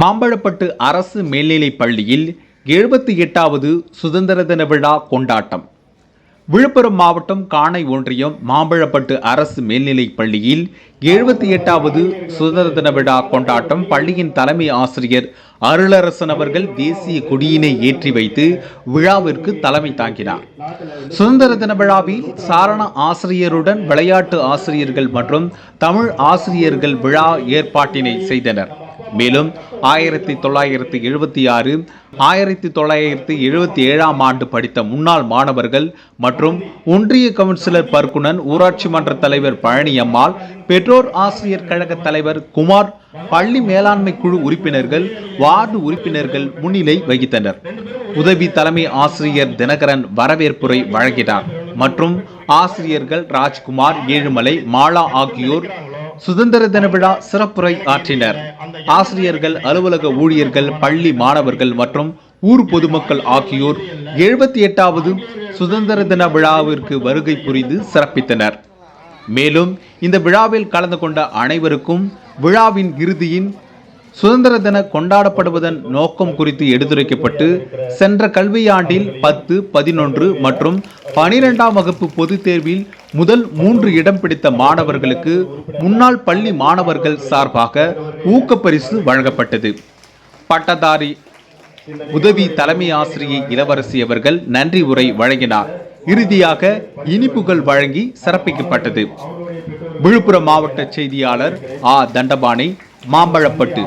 மாம்பழப்பட்டு அரசு மேல்நிலைப் பள்ளியில் எழுபத்தி எட்டாவது சுதந்திர தின விழா கொண்டாட்டம். விழுப்புரம் மாவட்டம் காணை ஒன்றியம் மாம்பழப்பட்டு அரசு மேல்நிலைப் பள்ளியில் எழுபத்தி எட்டாவது சுதந்திர தின விழா கொண்டாட்டம் பள்ளியின் தலைமை ஆசிரியர் அருளரசன் அவர்கள் தேசிய கொடியினை ஏற்றி வைத்து விழாவிற்கு தலைமை தாங்கினார். சுதந்திர தின விழாவில் சாரண ஆசிரியருடன் விளையாட்டு ஆசிரியர்கள் மற்றும் தமிழ் ஆசிரியர்கள் விழா ஏற்பாட்டினை செய்தனர். மேலும் ஆயிரத்தி தொள்ளாயிரத்தி எழுபத்தி ஆறு ஆயிரத்தி தொள்ளாயிரத்தி எழுபத்தி ஏழாம் ஆண்டு படித்த முன்னாள் மாணவர்கள் மற்றும் ஒன்றிய கவுன்சிலர் பர்குணன் ஊராட்சி மன்ற தலைவர் பழனியம்மாள் பெற்றோர் ஆசிரியர் கழக தலைவர் குமார் பள்ளி மேலாண்மை குழு உறுப்பினர்கள் வார்டு உறுப்பினர்கள் முன்னிலை வகித்தனர். உதவி தலைமை ஆசிரியர் தினகரன் வரவேற்புரை வழங்கினார். மற்றும் ஆசிரியர்கள் ராஜ்குமார் ஏழுமலை மாலா ஆகியோர் சுதந்திர தின விழா சிறப்புரை ஆற்றினர். ஆசிரியர்கள் அலுவலக ஊழியர்கள் பள்ளி மாணவர்கள் மற்றும் ஊர் பொதுமக்கள் ஆகியோர் எழுபத்தி எட்டாவது சுதந்திர தின விழாவிற்கு வருகை புரிந்து சிறப்பித்தனர். மேலும் இந்த விழாவில் கலந்து கொண்ட அனைவருக்கும் விழாவின் இறுதியின் சுதந்திர தின கொண்டாடப்படுவதன் நோக்கம் குறித்து எடுத்துரைக்கப்பட்டு சென்ற கல்வியாண்டில் பத்து பதினொன்று மற்றும் பனிரெண்டாம் வகுப்பு பொதுத் தேர்வில் முதல் மூன்று இடம் பிடித்த மாணவர்களுக்கு முன்னாள் பள்ளி மாணவர்கள் சார்பாக ஊக்கப்பரிசு வழங்கப்பட்டது. பட்டதாரி உதவி தலைமை ஆசிரியை இளவரசி அவர்கள் நன்றி உரை வழங்கினார். இறுதியாக இனிப்புகள் வழங்கி சிறப்பிக்கப்பட்டது. விழுப்புரம் மாவட்ட செய்தியாளர் ஆ. தண்டபாணி மாம்பழப்பட்டு.